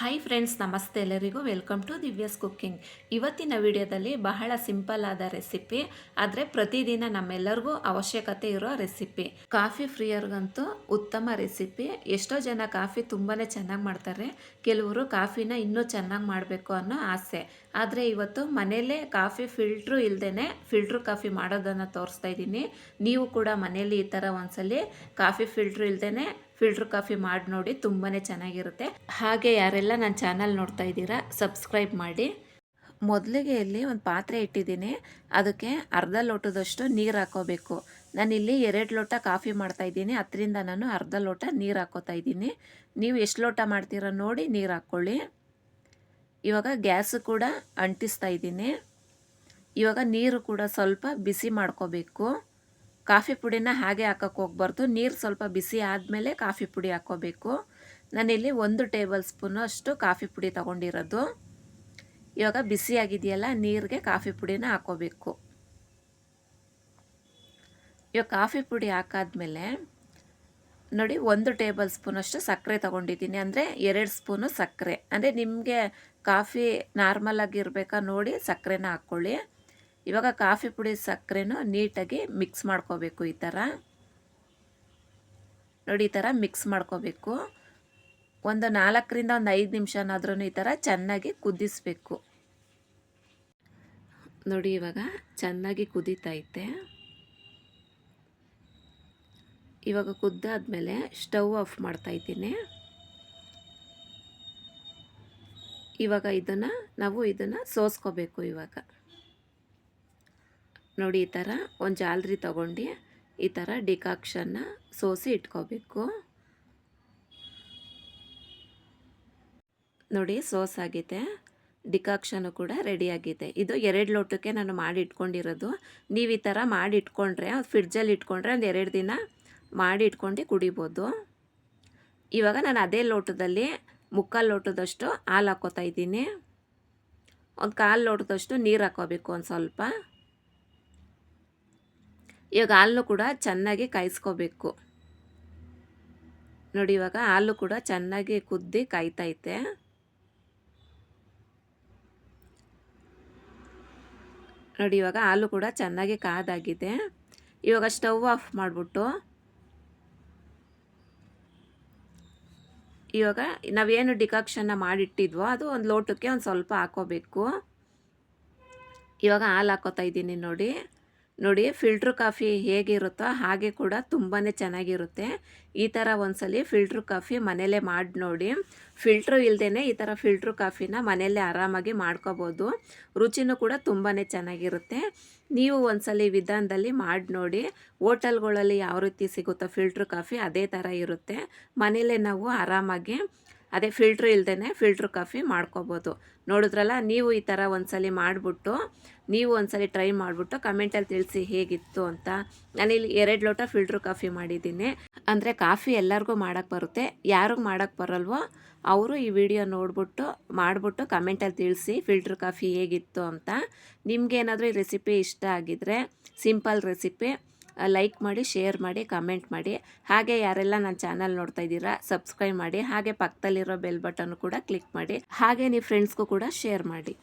Hi friends ನಮಸ್ತೆ ಎಲ್ಲರಿಗೂ. Welcome to ದಿವ್ಯಸ್ cooking ಇವತ್ತಿನ ವಿಡಿಯೋದಲ್ಲಿ ಬಹಳ ಸಿಂಪಲ್ ಆದ ರೆಸಿಪಿ ಆದರೆ ಪ್ರತಿದಿನ ನಮ್ಮೆಲ್ಲರಿಗೂ ಅವಶ್ಯಕತೆ ಇರೋ ರೆಸಿಪಿ ಕಾಫಿ ಫ್ರೀಯರ್ಗಂತೂ ಉತ್ತಮ ರೆಸಿಪಿ ಎಷ್ಟೋ ಜನ ಕಾಫಿ ತುಂಬಾ ಚೆನ್ನಾಗಿ ಮಾಡ್ತಾರೆ. ಕೆಲವರು ಕಾಫಿನ ಇನ್ನೂ ಚೆನ್ನಾಗಿ ಮಾಡಬೇಕು ಅನ್ನೋ ಆಸೆ. ಆದರೆ ಇವತ್ತು ಮನೆಯಲ್ಲೇ ಕಾಫಿ ಫಿಲ್ಟ್ರು ಇಲ್ಲದೇ ಫಿಲ್ಟ್ರ್ ಕಾಫಿ ಮಾಡೋದನ್ನು ತೋರಿಸ್ತಾ ಇದ್ದೀನಿ. ನೀವು ಕೂಡ ಮನೆಯಲ್ಲಿ ಈ ಥರ ಒಂದ್ಸಲಿ ಕಾಫಿ ಫಿಲ್ಟ್ರ್ ಇಲ್ಲದೇ ಫಿಲ್ಟ್ರ್ ಕಾಫಿ ಮಾಡಿ ನೋಡಿ ತುಂಬಾ ಚೆನ್ನಾಗಿರುತ್ತೆ. ಹಾಗೆ ಯಾರೆಲ್ಲ ನನ್ನ ಚಾನಲ್ ನೋಡ್ತಾ ಇದ್ದೀರಾ, ಸಬ್ಸ್ಕ್ರೈಬ್ ಮಾಡಿ. ಮೊದಲಿಗೆ ಇಲ್ಲಿ ಒಂದು ಪಾತ್ರೆ ಇಟ್ಟಿದ್ದೀನಿ. ಅದಕ್ಕೆ ಅರ್ಧ ಲೋಟದಷ್ಟು ನೀರು ಹಾಕೋಬೇಕು. ನಾನಿಲ್ಲಿ ಎರಡು ಲೋಟ ಕಾಫಿ ಮಾಡ್ತಾ ಇದ್ದೀನಿ. ಅದರಿಂದ ನಾನು ಅರ್ಧ ಲೋಟ ನೀರು ಹಾಕೋತಾ ಇದ್ದೀನಿ. ನೀವು ಎಷ್ಟು ಲೋಟ ಮಾಡ್ತೀರಾ ನೋಡಿ ನೀರು ಹಾಕ್ಕೊಳ್ಳಿ ಇವಾಗ ಗ್ಯಾಸು ಕೂಡ ಅಂಟಿಸ್ತಾ ಇದ್ದೀನಿ. ಇವಾಗ ನೀರು ಕೂಡ ಸ್ವಲ್ಪ ಬಿಸಿ ಮಾಡ್ಕೋಬೇಕು. ಕಾಫಿ ಪುಡಿನ ಹಾಗೆ ಹಾಕೋಕೆ ಹೋಗ್ಬಾರ್ದು. ನೀರು ಸ್ವಲ್ಪ ಬಿಸಿ ಆದಮೇಲೆ ಕಾಫಿ ಪುಡಿ ಹಾಕ್ಕೋಬೇಕು ನಾನಿಲ್ಲಿ ಒಂದು ಟೇಬಲ್ ಸ್ಪೂನು ಅಷ್ಟು ಕಾಫಿ ಪುಡಿ ತಗೊಂಡಿರೋದು. ಇವಾಗ ಬಿಸಿಯಾಗಿದೆಯಲ್ಲ, ನೀರಿಗೆ ಕಾಫಿ ಪುಡಿನ ಹಾಕ್ಕೋಬೇಕು ಇವಾಗ ಕಾಫಿ ಪುಡಿ ಹಾಕಾದ್ಮೇಲೆ ನೋಡಿ ಒಂದು ಟೇಬಲ್ ಸ್ಪೂನಷ್ಟು ಸಕ್ಕರೆ ತೊಗೊಂಡಿದ್ದೀನಿ. ಅಂದರೆ ಎರಡು ಸ್ಪೂನು ಸಕ್ಕರೆ. ಅಂದರೆ ನಿಮಗೆ ಕಾಫಿ ನಾರ್ಮಲ್ ಆಗಿರಬೇಕಾ ನೋಡಿ ಸಕ್ಕರೆನ ಹಾಕ್ಕೊಳ್ಳಿ ಇವಾಗ ಕಾಫಿ ಪುಡಿ ಸಕ್ಕರೆನೂ ನೀಟಾಗಿ ಮಿಕ್ಸ್ ಮಾಡ್ಕೋಬೇಕು ಈ ಥರ. ನೋಡಿ ಈ ಥರ ಮಿಕ್ಸ್ ಮಾಡ್ಕೋಬೇಕು. ಒಂದು ನಾಲ್ಕರಿಂದ ಒಂದು ಐದು ನಿಮಿಷನಾದ್ರೂ ಈ ಥರ ಚೆನ್ನಾಗಿ ಕುದಿಸ್ಬೇಕು. ನೋಡಿ ಇವಾಗ ಚೆನ್ನಾಗಿ ಕುದೀತೈತೆ ಇವಾಗ ಕುದ್ದಾದ್ಮೇಲೆ ಸ್ಟವ್ ಆಫ್ ಮಾಡ್ತಾಯಿದ್ದೀನಿ ಇವಾಗ ಇದನ್ನು ನಾವು ಇದನ್ನು ಸೋಸ್ಕೋಬೇಕು ಇವಾಗ. ನೋಡಿ ಈ ಥರ ಒಂದು ಜಾಲರಿ ತಗೊಂಡು ಈ ಥರ ಡಿಕಾಕ್ಷನ್ನ ಸೋಸಿ ಇಟ್ಕೋಬೇಕು. ನೋಡಿ ಸೋಸ್ ಆಗಿದೆ. ಡಿಕಾಕ್ಷನು ಕೂಡ ರೆಡಿಯಾಗಿದೆ ಇದು ಎರಡು ಲೋಟಕ್ಕೆ ನಾನು ಮಾಡಿ ಇಟ್ಕೊಂಡಿರೋದು. ನೀವು ಈ ಥರ ಮಾಡಿ ಇಟ್ಕೊಂಡ್ರೆ ಫ್ರಿಡ್ಜಲ್ಲಿ ಇಟ್ಕೊಂಡ್ರೆ ಒಂದು ಎರಡು ದಿನ ಮಾಡಿ ಇಟ್ಕೊಂಡು ಕುಡಿಬೋದು. ಇವಾಗ ನಾನು ಅದೇ ಲೋಟದಲ್ಲಿ ಮುಕ್ಕಾಲು ಲೋಟದಷ್ಟು ಹಾಲು ಹಾಕೋತಾ ಇದ್ದೀನಿ. ಒಂದು ಕಾಲು ಲೋಟದಷ್ಟು ನೀರು ಹಾಕೋಬೇಕು ಒಂದು ಸ್ವಲ್ಪ. ಇವಾಗ ಹಾಲು ಕೂಡ ಚೆನ್ನಾಗಿ ಕಾಯಿಸ್ಕೋಬೇಕು. ನೋಡಿ ಇವಾಗ ಹಾಲು ಕೂಡ ಚೆನ್ನಾಗಿ ಕುದ್ದಿ ಕಾಯ್ತೈತೆ. ನೋಡಿ ಇವಾಗ ಹಾಲು ಕೂಡ ಚೆನ್ನಾಗಿ ಕಾದಾಗಿದೆ. ಇವಾಗ ಸ್ಟವ್ ಆಫ್ ಮಾಡಿಬಿಟ್ಟು. ಇವಾಗ ನಾವೇನು ಡಿಕಾಕ್ಷನ್ನ ಮಾಡಿಟ್ಟಿದ್ವೋ ಅದು ಒಂದು ಲೋಟಕ್ಕೆ ಒಂದು ಸ್ವಲ್ಪ ಹಾಕೋಬೇಕು. ಇವಾಗ ಹಾಲು ಹಾಕೋತಾ ಇದ್ದೀನಿ ನೋಡಿ. ನೋಡಿ ಫಿಲ್ಟ್ರ್ ಕಾಫಿ ಹೇಗಿರುತ್ತೋ ಹಾಗೆ ಕೂಡ ತುಂಬಾ ಚೆನ್ನಾಗಿರುತ್ತೆ. ಈ ಥರ ಒಂದ್ಸಲಿ ಫಿಲ್ಟ್ರ್ ಕಾಫಿ ಮನೆಯಲ್ಲೇ ಮಾಡಿ ನೋಡಿ. ಫಿಲ್ಟ್ರು ಇಲ್ಲದೇ ಈ ಥರ ಫಿಲ್ಟ್ರ್ ಕಾಫಿನ ಮನೆಯಲ್ಲೇ ಆರಾಮಾಗಿ ಮಾಡ್ಕೋಬೋದು. ರುಚಿನೂ ಕೂಡ ತುಂಬಾ ಚೆನ್ನಾಗಿರುತ್ತೆ. ನೀವು ಒಂದ್ಸಲಿ ವಿಧಾನದಲ್ಲಿ ಮಾಡಿ ನೋಡಿ. ಹೋಟೆಲ್ಗಳಲ್ಲಿ ಯಾವ ರೀತಿ ಸಿಗುತ್ತೋ ಫಿಲ್ಟ್ರ್ ಕಾಫಿ ಅದೇ ಥರ ಇರುತ್ತೆ. ಮನೆಯಲ್ಲೇ ನಾವು ಆರಾಮಾಗಿ ಅದೇ ಫಿಲ್ಟ್ರ್ ಇಲ್ಲದೇ ಫಿಲ್ಟ್ರ್ ಕಾಫಿ ಮಾಡ್ಕೋಬೋದು. ನೋಡಿದ್ರಲ್ಲ, ನೀವು ಈ ಥರ ಒಂದ್ಸಲಿ ಮಾಡಿಬಿಟ್ಟು, ನೀವು ಒಂದ್ಸಲಿ ಟ್ರೈ ಮಾಡಿಬಿಟ್ಟು ಕಮೆಂಟಲ್ಲಿ ತಿಳಿಸಿ ಹೇಗಿತ್ತು ಅಂತ. ನಾನಿಲ್ಲಿ ಎರಡು ಲೋಟ ಫಿಲ್ಟ್ರ್ ಕಾಫಿ ಮಾಡಿದ್ದೀನಿ. ಅಂದರೆ ಕಾಫಿ ಎಲ್ಲರಿಗೂ ಮಾಡೋಕ್ಕೆ ಬರುತ್ತೆ, ಯಾರಿಗೆ ಮಾಡೋಕ್ಕೆ ಬರಲ್ವೋ ಅವರು ಈ ವಿಡಿಯೋ ನೋಡಿಬಿಟ್ಟು, ಮಾಡಿಬಿಟ್ಟು ಕಮೆಂಟಲ್ಲಿ ತಿಳಿಸಿ ಫಿಲ್ಟ್ರ್ ಕಾಫಿ ಹೇಗಿತ್ತು ಅಂತ. ನಿಮಗೇನಾದರೂ ಈ ರೆಸಿಪಿ ಇಷ್ಟ ಆಗಿದ್ರೆ ಸಿಂಪಲ್ ರೆಸಿಪಿ ಲೈಕ್ ಮಾಡಿ ಶೇರ್ ಮಾಡಿ ಕಮೆಂಟ್ ಮಾಡಿ. ಹಾಗೆ ಯಾರೆಲ್ಲ ನನ್ನ ಚಾನಲ್ ನೋಡ್ತಾ ಇದ್ದೀರಾ ಸಬ್ಸ್ಕ್ರೈಬ್ ಮಾಡಿ. ಹಾಗೆ ಪಕ್ಕದಲ್ಲಿರೋ ಬೆಲ್ ಬಟನ್ ಕೂಡ ಕ್ಲಿಕ್ ಮಾಡಿ. ಹಾಗೆ ನೀವು ಫ್ರೆಂಡ್ಸ್ಗೂ ಕೂಡ ಶೇರ್ ಮಾಡಿ.